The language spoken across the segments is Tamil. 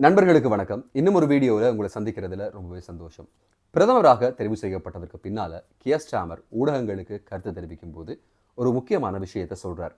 நண்பர்களுக்கு வணக்கம். இன்னும் ஒரு வீடியோவில் உங்களை சந்திக்கிறதுல ரொம்பவே சந்தோஷம். பிரதமராக தெரிவு செய்யப்பட்டதற்கு பின்னால கியர் ஸ்டாமர் ஊடகங்களுக்கு கருத்து தெரிவிக்கும் போது ஒரு முக்கியமான விஷயத்தை சொல்கிறார்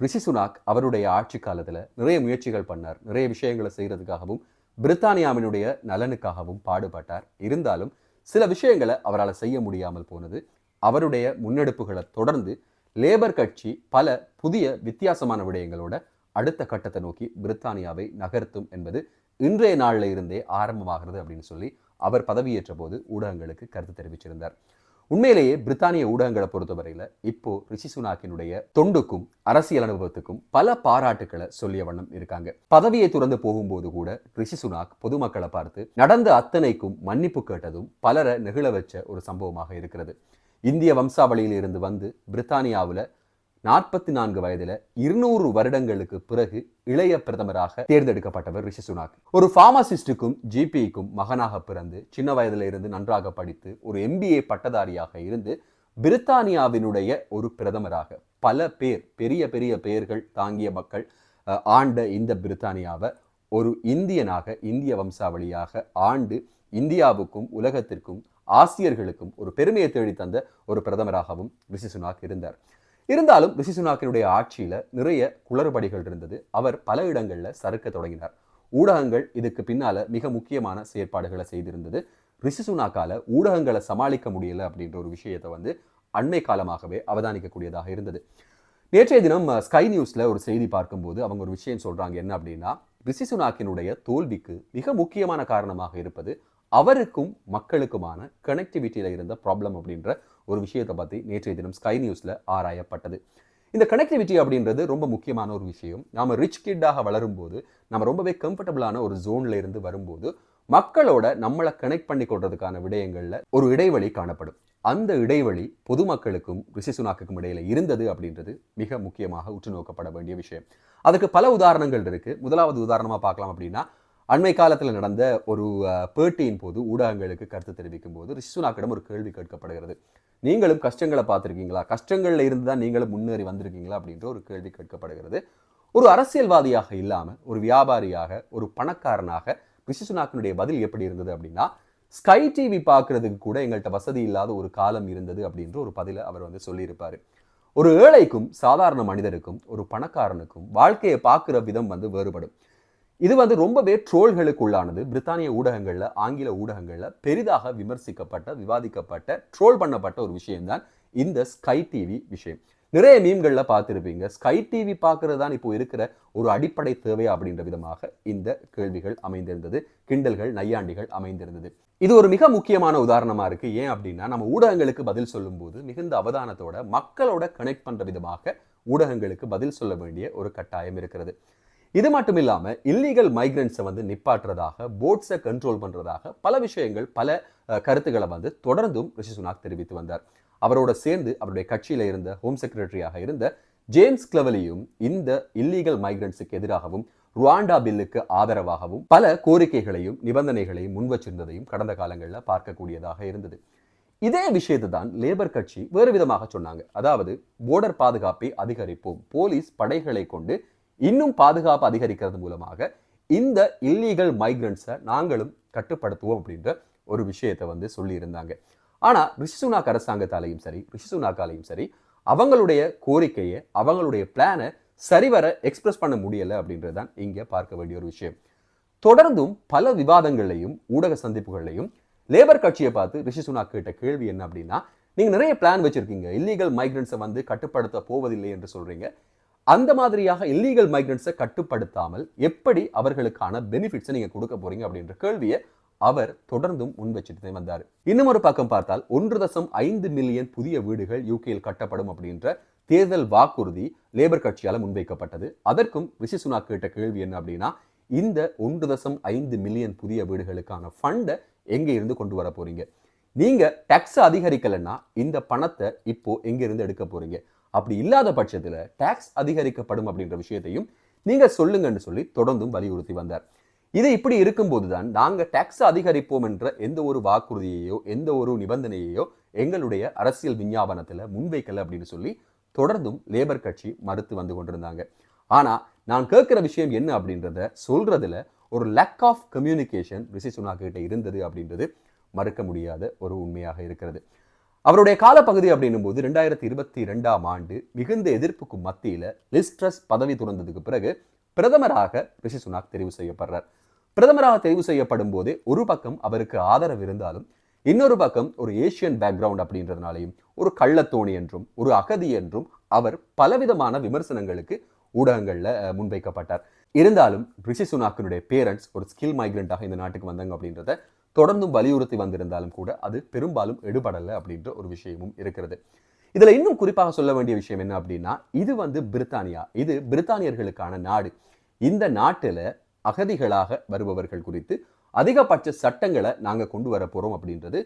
ரிஷி சுனாக் அவருடைய ஆட்சி காலத்தில் நிறைய முயற்சிகள் பண்ணார். நிறைய விஷயங்களை செய்கிறதுக்காகவும் பிரித்தானியாவினுடைய நலனுக்காகவும் பாடுபட்டார். இருந்தாலும் சில விஷயங்களை அவரால் செய்ய முடியாமல் போனது அவருடைய முன்னெடுப்புகளை தொடர்ந்து லேபர் கட்சி பல புதிய வித்தியாசமான விடயங்களோட அடுத்த கட்டத்தை நோக்கி பிரித்தானியாவை நகர்த்தும் என்பது இன்றைய நாளில் இருந்தே ஆரம்பமாகிறது அப்படின்னு சொல்லி அவர் பதவியேற்ற போது ஊடகங்களுக்கு கருத்து தெரிவிச்சிருந்தார். உண்மையிலேயே பிரித்தானிய ஊடகங்களை பொறுத்தவரையில் இப்போ ரிஷி சுனாக்கினுடைய தொண்டுக்கும் அரசியல் அனுபவத்துக்கும் பல பாராட்டுக்களை சொல்லிய வண்ணம் இருக்காங்க. பதவியை துறந்து போகும்போது கூட ரிஷி சுனாக் பொதுமக்களை பார்த்து நடந்த அத்தனைக்கும் மன்னிப்பு கேட்டதும் பலரை நெகிழ வச்ச ஒரு சம்பவமாக இருக்கிறது. இந்திய வம்சாவளியில் இருந்து வந்து பிரித்தானியாவில் நாற்பத்தி நான்கு வயதுல இருநூறு வருடங்களுக்கு பிறகு இளைய பிரதமராக தேர்ந்தெடுக்கப்பட்டவர் ரிஷி சுனாக். ஒரு ஃபார்மசிஸ்டுக்கும் ஜிபிக்கும் மகனாக பிறந்து சின்ன வயதுல இருந்து நன்றாக படித்து ஒரு எம்பிஏ பட்டதாரியாக இருந்து பிரித்தானியாவினுடைய ஒரு பிரதமராக பல பேர் பெரிய பெரிய பெயர்கள் தாங்கிய மக்கள் ஆண்ட இந்த பிரித்தானியாவை ஒரு இந்தியனாக இந்திய வம்சாவளியாக ஆண்டு இந்தியாவுக்கும் உலகத்திற்கும் ஆசியர்களுக்கும் ஒரு பெருமையை தேடி தந்த ஒரு பிரதமராகவும் ரிஷி சுனாக் இருந்தார். இருந்தாலும் ரிஷி சுனாக்கினுடைய நிறைய குளறுபடிகள் இருந்தது. அவர் பல இடங்களில் சறுக்க தொடங்கினார். ஊடகங்கள் இதுக்கு பின்னால மிக முக்கியமான செயற்பாடுகளை செய்திருந்தது. ரிஷி சுனாக்கால ஊடகங்களை சமாளிக்க முடியல அப்படின்ற ஒரு விஷயத்தை வந்து அண்மை காலமாகவே அவதானிக்கக்கூடியதாக இருந்தது. நேற்றைய தினம் ஸ்கை நியூஸில் ஒரு செய்தி பார்க்கும்போது அவங்க ஒரு விஷயம் சொல்கிறாங்க என்ன அப்படின்னா ரிஷி சுனாக்கினுடைய தோல்விக்கு மிக முக்கியமான காரணமாக இருப்பது அவருக்கும் மக்களுக்குமான கனெக்டிவிட்டியில் இருந்த ப்ராப்ளம் அப்படின்ற ஒரு விஷயத்தை பற்றி நேற்றைய தினம் ஸ்கை நியூஸ்ல ஆராயப்பட்டது. இந்த கனெக்டிவிட்டி அப்படின்றது ரொம்ப முக்கியமான ஒரு விஷயம். நாம ரிச் கிட்டாக வளரும்போது நம்ம ரொம்பவே கம்ஃபர்டபுளான ஒரு ஜோன்ல இருந்து வரும்போது மக்களோட நம்மளை கனெக்ட் பண்ணி கொள்றதுக்கான விடயங்கள்ல ஒரு இடைவெளி காணப்படும். அந்த இடைவெளி பொதுமக்களுக்கும் ரிஷி சுனாக்குக்கும் இடையில இருந்தது அப்படின்றது மிக முக்கியமாக உற்று நோக்கப்பட வேண்டிய விஷயம். அதுக்கு பல உதாரணங்கள் இருக்கு. முதலாவது உதாரணமா பார்க்கலாம் அப்படின்னா அண்மை காலத்தில் நடந்த ஒரு பேட்டியின் போது ஊடகங்களுக்கு கருத்து தெரிவிக்கும் போது ரிஷி சுனாக்கிடம் ஒரு கேள்வி கேட்கப்படுகிறது. நீங்களும் கஷ்டங்களை பார்த்துருக்கீங்களா? கஷ்டங்கள்ல இருந்து தான் நீங்களும் முன்னேறி வந்திருக்கீங்களா? அப்படின்ற ஒரு கேள்வி கேட்கப்படுகிறது. ஒரு அரசியல்வாதியாக இல்லாம ஒரு வியாபாரியாக ஒரு பணக்காரனாக விசிசுனாக்கனுடைய பதில் எப்படி இருந்தது அப்படின்னா ஸ்கை டிவி பார்க்கறதுக்கு கூட எங்கள்கிட்ட வசதி இல்லாத ஒரு காலம் இருந்தது அப்படின்ற ஒரு பதிலை அவர் வந்து சொல்லியிருப்பாரு. ஒரு ஏழைக்கும் சாதாரண மனிதருக்கும் ஒரு பணக்காரனுக்கும் வாழ்க்கையை பார்க்குற விதம் வந்து வேறுபடும். இது வந்து ரொம்பவே ட்ரோல்களுக்கு உள்ளானது பிரித்தானிய ஊடகங்களில் ஆங்கில ஊடகங்களில் பெரிதாக விமர்சிக்கப்பட்ட விவாதிக்கப்பட்ட ட்ரோல் பண்ணப்பட்ட ஒரு விஷயம்தான் இந்த ஸ்கை டிவி விஷயம். நிறைய மீம்கள்ல பார்த்துருப்பீங்க. ஸ்கை டிவி பார்க்கறது தான் இப்போ இருக்கிற ஒரு அடிப்படை தேவை அப்படின்ற விதமாக இந்த கேள்விகள் அமைந்திருந்தது. கிண்டல்கள் நையாண்டிகள் அமைந்திருந்தது. இது ஒரு மிக முக்கியமான உதாரணமாக இருக்குது ஏன் அப்படின்னா நம்ம ஊடகங்களுக்கு பதில் சொல்லும்போது மிகுந்த அவதானத்தோட மக்களோட கனெக்ட் பண்ணுற விதமாக ஊடகங்களுக்கு பதில் சொல்ல வேண்டிய ஒரு கட்டாயம் இருக்கிறது. இது மட்டும் இல்லாமல் இல்லீகல் மைக்ரன்ஸை வந்து நிப்பாட்டுறதாக போட்ஸை கண்ட்ரோல் பண்றதாக பல விஷயங்கள் பல கருத்துக்களை வந்து தொடர்ந்தும் ரிஷி சுனாக் தெரிவித்து வந்தார். அவரோட சேர்ந்து அவருடைய கட்சியில் இருந்த ஹோம் செக்ரட்டரியாக இருந்த ஜேம்ஸ் கிளவலியும் இந்த இல்லீகல் மைக்ரன்ஸுக்கு எதிராகவும் ருவாண்டா பில்லுக்கு ஆதரவாகவும் பல கோரிக்கைகளையும் நிபந்தனைகளையும் முன்வச்சிருந்ததையும் கடந்த காலங்களில் பார்க்கக்கூடியதாக இருந்தது. இதே விஷயத்தை தான் லேபர் கட்சி வேறு விதமாக சொன்னாங்க. அதாவது போர்டர் பாதுகாப்பை அதிகரிப்போம். போலீஸ் படைகளை கொண்டு இன்னும் பாதுகாப்பு அதிகரிக்கிறது மூலமாக இந்த இல்லீகல் மைக்ரன்ஸை நாங்களும் கட்டுப்படுத்துவோம் அப்படின்ற ஒரு விஷயத்தை வந்து சொல்லியிருந்தாங்க. ஆனா ரிஷிசுனாக் அரசாங்கத்தாலையும் சரி ரிஷிசுனாக்காலையும் சரி அவங்களுடைய கோரிக்கையை அவங்களுடைய பிளானை சரிவர எக்ஸ்பிரஸ் பண்ண முடியல அப்படின்றது தான் இங்க பார்க்க வேண்டிய ஒரு விஷயம். தொடர்ந்தும் பல விவாதங்களையும் ஊடக சந்திப்புகளையும் லேபர் கட்சியை பார்த்து ரிஷி சுனாக் கேட்ட கேள்வி என்ன அப்படின்னா நீங்க நிறைய பிளான் வச்சிருக்கீங்க. இல்லீகல் மைக்ரன்ஸை வந்து கட்டுப்படுத்த போவதில்லை என்று சொல்றீங்க. அந்த மாதிரியாக இல்லீகல் மைக்ரன்ஸை கட்டுப்படுத்தாமல் எப்படி அவர்களுக்கான பெனிஃபிட்ஸை நீங்கள் கொடுக்க போறீங்க அப்படின்ற கேள்வியை அவர் தொடர்ந்தும் முன் வச்சுட்டு வந்தார். இன்னும் ஒரு பக்கம் பார்த்தால் ஒன்று தசம் ஐந்து மில்லியன் புதிய வீடுகள் யூகேயில் கட்டப்படும் அப்படின்ற தேர்தல் வாக்குறுதி லேபர் கட்சியால் முன்வைக்கப்பட்டது அதற்கும் ரிஷி கேட்ட கேள்வி என்ன அப்படின்னா இந்த ஒன்று தசம் ஐந்து மில்லியன் புதிய வீடுகளுக்கான ஃபண்டை எங்கே இருந்து கொண்டு வர போறீங்க? நீங்க டேக்ஸ் அதிகரிக்கலைன்னா இந்த பணத்தை இப்போ எங்கிருந்து எடுக்க போறீங்க? அப்படி இல்லாத பட்சத்தில் டேக்ஸ் அதிகரிக்கப்படும் அப்படின்ற விஷயத்தையும் நீங்கள் சொல்லுங்கன்னு சொல்லி தொடர்ந்தும் வலியுறுத்தி வந்தார். இது இப்படி இருக்கும்போது தான் நாங்கள் டேக்ஸ் அதிகரிப்போம் என்ற எந்த ஒரு வாக்குறுதியையோ எந்த ஒரு நிபந்தனையையோ எங்களுடைய அரசியல் விஞ்ஞாபனத்தில் முன்வைக்கல அப்படின்னு சொல்லி தொடர்ந்தும் லேபர் கட்சி மறுத்து வந்து கொண்டிருந்தாங்க. ஆனால் நான் கேட்குற விஷயம் என்ன அப்படின்றத சொல்றதுல ஒரு லேக் ஆஃப் கம்யூனிகேஷன் ரிஷி சுனாக்கிட்ட இருந்தது அப்படின்றது மறுக்க முடியாத ஒரு உண்மையாக இருக்கிறது. அவருடைய காலப்பகுதி அப்படின்னும் போது ரெண்டாயிரத்தி இருபத்தி ரெண்டாம் ஆண்டு மிகுந்த எதிர்ப்புக்கு மத்தியில லிஸ்ட்ரஸ் பதவி துறந்ததுக்கு பிறகு பிரதமராக ரிஷி சுனாக் தெரிவு செய்யப்படுறார். பிரதமராக தெரிவு செய்யப்படும் போதே ஒரு பக்கம் அவருக்கு ஆதரவு இருந்தாலும் இன்னொரு பக்கம் ஒரு ஏசியன் பேக்ரவுண்ட் அப்படின்றதுனாலையும் ஒரு கள்ளத்தோணி என்றும் ஒரு அகதி என்றும் அவர் பலவிதமான விமர்சனங்களுக்கு ஊடகங்கள்ல முன்வைக்கப்பட்டார். இருந்தாலும் ரிஷி சுனாக்கினுடைய பேரண்ட்ஸ் ஒரு ஸ்கில் மைக்ரண்ட்டாக இந்த நாட்டுக்கு வந்தாங்க அப்படின்றத தொடர்ந்தும் வலியுறுத்தி வந்திருந்தாலும் கூட அது பெரும்பாலும் எடுபடலை அப்படின்ற ஒரு விஷயமும் இருக்கிறது. இதுல இன்னும் குறிப்பாக சொல்ல வேண்டிய விஷயம் என்ன அப்படின்னா இது வந்து பிரித்தானியா இது பிரித்தானியர்களுக்கான நாடு. இந்த நாட்டில் அகதிகளாக வருபவர்கள் குறித்து அதிகபட்ச சட்டங்களை நாங்க கொண்டு வர போறோம் அப்படின்றது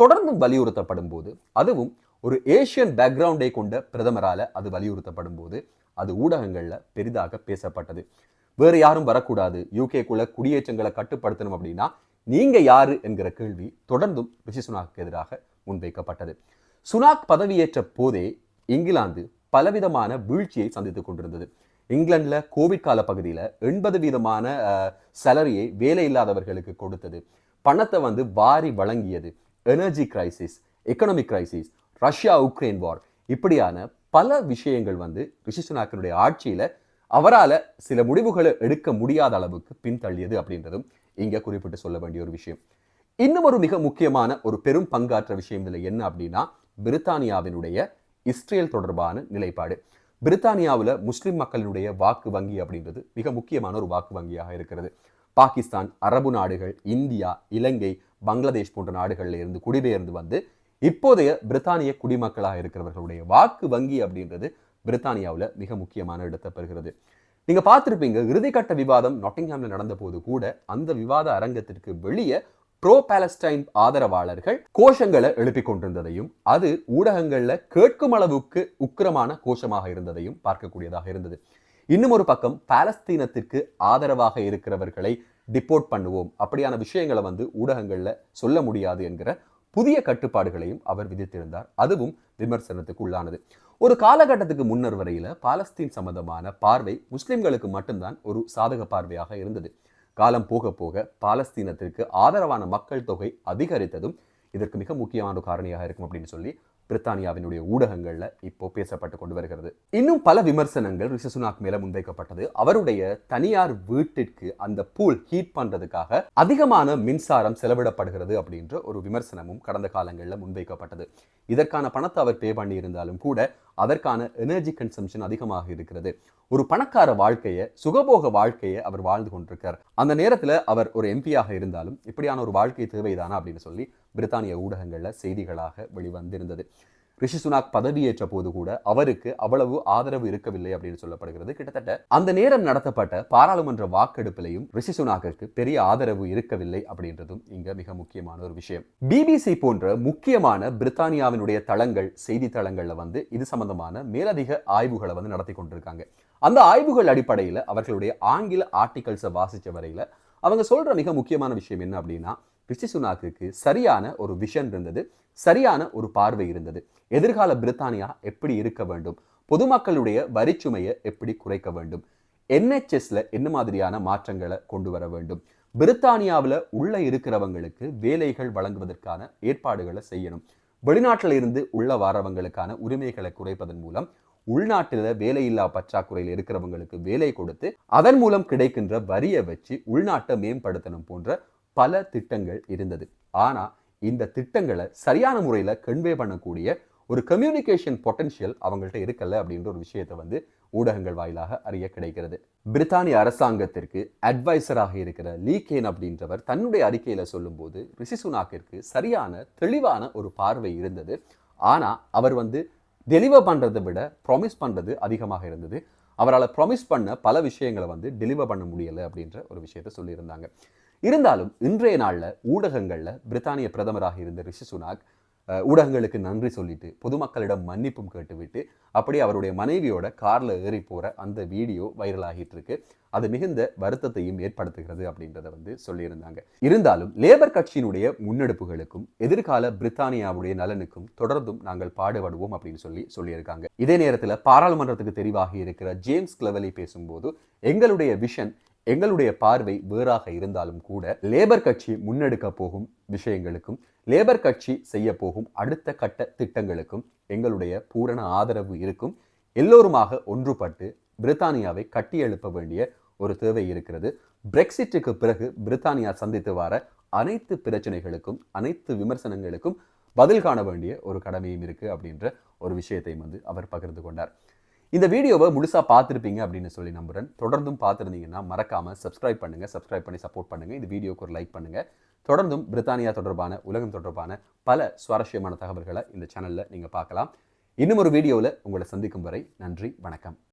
தொடர்ந்தும் வலியுறுத்தப்படும் போது அதுவும் ஒரு ஏசியன் பேக்ரவுண்டை கொண்ட பிரதமரால அது வலியுறுத்தப்படும் போது அது ஊடகங்கள்ல பெரிதாக பேசப்பட்டது. வேறு யாரும் வரக்கூடாது. யூகேக்குள்ள குடியேற்றங்களை கட்டுப்படுத்தணும் அப்படின்னா நீங்கள் யாரு என்கிற கேள்வி தொடர்ந்தும் ரிஷி சுனாக்கு எதிராக முன்வைக்கப்பட்டது. சுனாக் பதவியேற்ற போதே இங்கிலாந்து பலவிதமான வீழ்ச்சியை சந்தித்துக் கொண்டிருந்தது. இங்கிலாந்துல கோவிட் கால பகுதியில் எண்பது வீதமான சேலரியை வேலை இல்லாதவர்களுக்கு கொடுத்தது. பணத்தை வந்து வாரி வழங்கியது energy crisis economic crisis Russia Ukraine war இப்படியான பல விஷயங்கள் வந்து ரிஷி சுனாக்கினுடைய அவரால் சில முடிவுகளை எடுக்க முடியாத அளவுக்கு பின்தள்ளியது அப்படின்றதும் இங்கே குறிப்பிட்டு சொல்ல வேண்டிய ஒரு விஷயம். இன்னும் ஒரு மிக முக்கியமான ஒரு பெரும் பங்காற்ற விஷயம் இதில் என்ன அப்படின்னா பிரித்தானியாவினுடைய இஸ்ரேல் தொடர்பான நிலைப்பாடு. பிரித்தானியாவில் முஸ்லிம் மக்களினுடைய வாக்கு வங்கி அப்படின்றது மிக முக்கியமான ஒரு வாக்கு வங்கியாக இருக்கிறது. பாகிஸ்தான் அரபு நாடுகள் இந்தியா இலங்கை பங்களாதேஷ் போன்ற நாடுகளில் இருந்து குடிபெயர்ந்து வந்து இப்போதைய பிரித்தானிய குடிமக்களாக இருக்கிறவர்களுடைய வாக்கு வங்கி அப்படின்றது பிரித்தானியாவில் மிக முக்கியமான இடத்தை பெறுகிறது. நீங்க பார்த்திருப்பீங்க இறுதிக்கட்ட விவாதம் நாட்டிங்ஹாம்ல நடந்த போது கூட அந்த விவாத அரங்கத்திற்கு வெளியே ப்ரோ பாலஸ்டைன் ஆதரவாளர்கள் கோஷங்களை எழுப்பிக் கொண்டிருந்ததையும் அது ஊடகங்கள்ல கேட்கும் அளவுக்கு உக்கிரமான கோஷமாக இருந்ததையும் பார்க்கக்கூடியதாக இருந்தது. இன்னும் ஒரு பக்கம் பாலஸ்தீனத்திற்கு ஆதரவாக இருக்கிறவர்களை டிப்போர்ட் பண்ணுவோம். அப்படியான விஷயங்களை வந்து ஊடகங்கள்ல சொல்ல முடியாது என்கிற புதிய கட்டுப்பாடுகளையும் அவர் விதித்திருந்தார். அதுவும் விமர்சனத்துக்கு உள்ளானது ஒரு காலகட்டத்துக்கு முன்னர் வரையில பாலஸ்தீன் சம்பந்தமான பார்வை முஸ்லிம்களுக்கு மட்டும்தான் ஒரு சாதக பார்வையாக இருந்தது. காலம் போக போக பாலஸ்தீனத்திற்கு ஆதரவான மக்கள் தொகை அதிகரித்ததும் இதற்கு மிக முக்கியமான ஒரு காரணியாக இருக்கும் அப்படின்னு சொல்லி பிரித்தானியாவினுடைய ஊடகங்களில் இப்போ பேசப்பட்டு கொண்டு வருகிறது. இன்னும் பல விமர்சனங்கள் ரிஷி சுனாக் மேல முன்வைக்கப்பட்டது. அவருடைய தனியார் வீட்டிற்கு அந்த பூல் ஹீட் பண்றதுக்காக அதிகமான மின்சாரம் செலவிடப்படுகிறது அப்படின்ற ஒரு விமர்சனமும் கடந்த காலங்களில் முன்வைக்கப்பட்டது. இதற்கான பணத்தை அவர் பே பண்ணியிருந்தாலும் கூட அதற்கான எனர்ஜி கன்சம்ஷன் அதிகமாக இருக்கிறது. ஒரு பணக்கார வாழ்க்கையை சுகபோக வாழ்க்கையை அவர் வாழ்ந்து கொண்டிருக்கார். அந்த நேரத்தில் அவர் ஒரு எம்பியாக இருந்தாலும் இப்படியான ஒரு வாழ்க்கை தேவைதானா அப்படின்னு சொல்லி பிரித்தானிய ஊடகங்களில் செய்திகளாக வெளிவந்திருந்தது. ரிஷி சுனாக் பதவியேற்ற போது கூட அவருக்கு அவ்வளவு ஆதரவு இருக்கவில்லை அப்படின்னு சொல்லப்படுகிறது. கிட்டத்தட்ட அந்த நேரம் நடத்தப்பட்ட பாராளுமன்ற வாக்கெடுப்பிலையும் ரிஷி சுனாக்கிற்கு பெரிய ஆதரவு இருக்கவில்லை அப்படின்றதும் இங்க மிக முக்கியமான ஒரு விஷயம். பிபிசி போன்ற முக்கியமான பிரித்தானியாவினுடைய தளங்கள் செய்தி தளங்கள்ல வந்து இது சம்பந்தமான மேலதிக ஆய்வுகளை வந்து நடத்தி கொண்டிருக்காங்க. அந்த ஆய்வுகள் அடிப்படையில் அவர்களுடைய ஆங்கில ஆர்டிகல்ஸை வாசித்த வரையில் அவங்க சொல்கிற மிக முக்கியமான விஷயம் என்ன அப்படின்னா ரிஷி சுனாக்குக்கு சரியான ஒரு விஷன் இருந்தது. சரியான ஒரு பார்வை இருந்தது. எதிர்கால பிரித்தானியா எப்படி இருக்க வேண்டும்? பொதுமக்களுடைய வரிச்சுமையை எப்படி குறைக்க வேண்டும்? என்ஹெச்எஸ்ல என்ன மாதிரியான மாற்றங்களை கொண்டு வர வேண்டும்? பிரித்தானியாவில் உள்ள இருக்கிறவங்களுக்கு வேலைகள் வழங்குவதற்கான ஏற்பாடுகளை செய்யணும். வெளிநாட்டில் இருந்து உள்ள வரவங்களுக்கான உரிமைகளை குறைப்பதன் மூலம் உள்நாட்டில் வேலையில்லா பற்றாக்குறையில் இருக்கிறவங்களுக்கு வேலை கொடுத்து அதன் மூலம் கிடைக்கின்ற வரியை வச்சு உள்நாட்டை மேம்படுத்தணும் போன்ற பல திட்டங்கள் இருந்தது. ஆனால் இந்த திட்டங்களை சரியான முறையில் கன்வே பண்ணக்கூடிய ஒரு கம்யூனிகேஷன் பொட்டன்ஷியல் அவங்கள்ட்ட இருக்கல அப்படின்ற ஒரு விஷயத்தை வந்து ஊடகங்கள் வாயிலாக அறிய கிடைக்கிறது. பிரித்தானிய அரசாங்கத்திற்கு அட்வைசராக இருக்கிற லீ கேன் அப்படின்றவர் தன்னுடைய அறிக்கையில் சொல்லும்போது ரிஷி சுனாக்கிற்கு சரியான தெளிவான ஒரு பார்வை இருந்தது. ஆனால் அவர் வந்து டெலிவர் பண்ணுறதை விட ப்ராமிஸ் பண்ணுறது அதிகமாக இருந்தது. அவரால் ப்ராமிஸ் பண்ண பல விஷயங்களை வந்து டெலிவர் பண்ண முடியலை அப்படின்ற ஒரு விஷயத்தை சொல்லியிருந்தாங்க. இருந்தாலும் இன்றைய நாளில் ஊடகங்களில் பிரித்தானிய பிரதமராக இருந்த ரிஷி சுனாக் ஊடகங்களுக்கு நன்றி சொல்லிட்டு பொதுமக்களிடம் மன்னிப்பும் கேட்டுவிட்டு அப்படியே அவருடைய மனைவியோட கார்ல ஏறி போற அந்த வீடியோ வைரல் ஆகிட்டு இருக்கு அது மிகுந்த வருத்தத்தையும் ஏற்படுத்துகிறது அப்படின்றத வந்து சொல்லியிருந்தாங்க. இருந்தாலும் லேபர் கட்சியினுடைய முன்னெடுப்புகளுக்கும் எதிர்கால பிரித்தானியாவுடைய நலனுக்கும் தொடர்ந்தும் நாங்கள் பாடுபடுவோம் அப்படின்னு சொல்லி சொல்லியிருக்காங்க. இதே நேரத்தில் பாராளுமன்றத்துக்கு தெரிவாகி இருக்கிற ஜேம்ஸ் கிளவலி பேசும்போது எங்களுடைய விஷன் எங்களுடைய பார்வை வேறாக இருந்தாலும் கூட லேபர் கட்சி முன்னெடுக்க போகும் விஷயங்களுக்கும் லேபர் கட்சி செய்ய போகும் அடுத்த கட்ட திட்டங்களுக்கும் எங்களுடைய பூரண ஆதரவு இருக்கும். எல்லோருமாக ஒன்றுபட்டு பிரித்தானியாவை கட்டியெழுப்ப வேண்டிய ஒரு தேவை இருக்கிறது. பிரெக்சிட்டுக்கு பிறகு பிரித்தானியா சந்தித்து வர அனைத்து பிரச்சனைகளுக்கும் அனைத்து விமர்சனங்களுக்கும் பதில் காண வேண்டிய ஒரு கடமையும் இருக்கு அப்படின்ற ஒரு விஷயத்தையும் வந்து அவர் பகிர்ந்து கொண்டார். இந்த வீடியோவை முழுசாக பார்த்துருப்பீங்க அப்படின்னு சொல்லி நம்புகிறேன் தொடர்ந்தும் பார்த்துருந்தீங்கன்னா மறக்காமல் சப்ஸ்கிரைப் பண்ணுங்க சப்ஸ்கிரைப் பண்ணி சப்போர்ட் பண்ணுங்கள் இந்த வீடியோக்கு ஒரு லைக் பண்ணுங்கள் தொடர்ந்தும் பிரித்தானியா தொடர்பான உலகம் தொடர்பான பல சுவாரஸ்யமான தகவல்களை இந்த சேனலில் நீங்கள் பார்க்கலாம். இன்னும் ஒரு வீடியோவில் உங்களை சந்திக்கும் வரை நன்றி வணக்கம்.